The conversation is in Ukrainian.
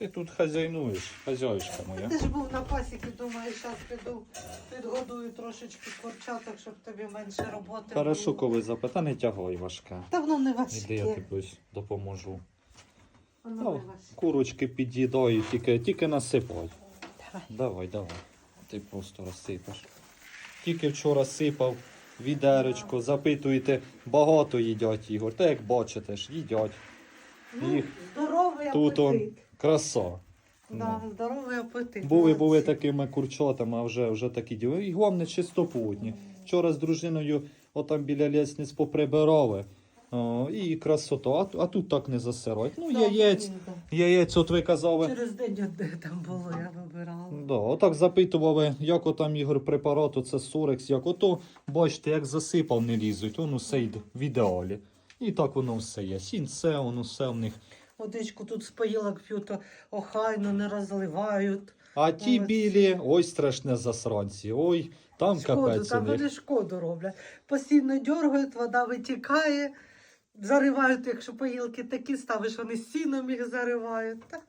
Ти тут хазяйнуєш, хазяюшка моя. Ти ж був на пасіки, думаю, зараз піду підгодую трошечки курчаток, щоб тобі менше роботи. Хорошо, було. коли запита, не тягай важке. Та воно не Іди, я тобі ось допоможу. Воно О, не важке. курочки під'їдаю, тільки, тільки насипай. Давай. Давай, давай. Ти просто розсипаш. Тільки вчора сипав відеречко, запитуєте, багато їдять ігор. Та як бачите ж, їдять. Ну, Їх здоровий Тут он апетит. Краса. Да, здоровий апетит. Були, були такими курчатами, а вже, вже такі діли. І головне чистопутні. Вчора з дружиною отам біля лісниць поприбирали. О, і красота. А, а тут так не засирають. Ну, Да, яєць, яєць, от ви казали. Через день одне там було, я вибирала. Да, отак запитували, як отам ігор препарат, оце Сорекс, як ото, бачите, як засипав, не лізуть, воно все йде в ідеалі. І так воно все є. Сінце, воно все в них. Водичку тут споїла, п'ю, то охайно не розливають. А ті Молодці. білі, ой, страшне засранці, ой, там Шкоду, капець у там них. вони шкоду роблять. Постійно дергають, вода витікає, заривають, якщо поїлки такі ставиш, вони сіном їх заривають. Та